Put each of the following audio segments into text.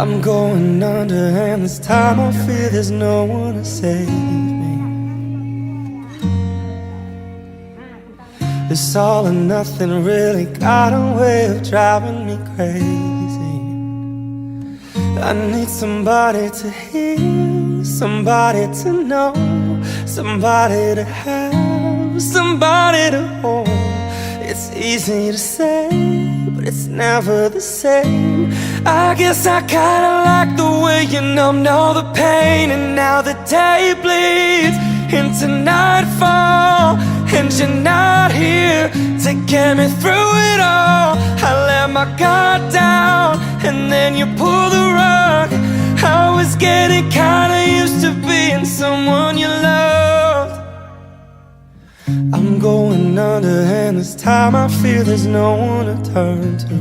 I'm going under, and this time I feel there's no one to save me. This all or nothing really got a way of driving me crazy. I need somebody to hear, somebody to know, somebody to have, somebody to hold. It's easy to say, but it's never the same. I guess I kinda like the way you numbed all the pain, and now the day bleeds into nightfall, and you're not here to get me through it all. I let my guard down, and then you pull the rug. I was getting kinda used to being someone going under, and this time I feel there's no one to turn to.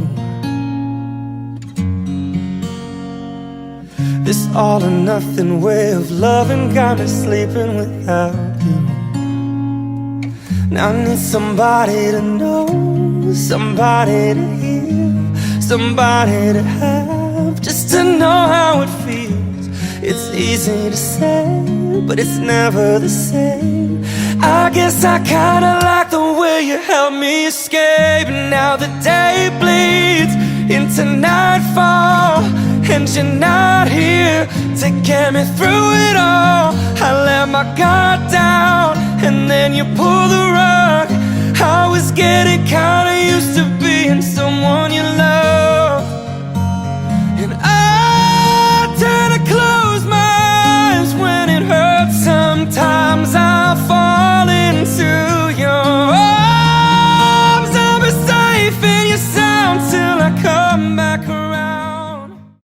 This all or nothing way of loving got me sleeping without you. Now I need somebody to know, somebody to hear, somebody to have, just to know how it feels. It's easy to say, but it's never the same. I guess I kinda like way you help me escape. Now the day bleeds into nightfall, and you're not here to get me through it all. I let my guard down, and then you pull the rug. I was getting kinda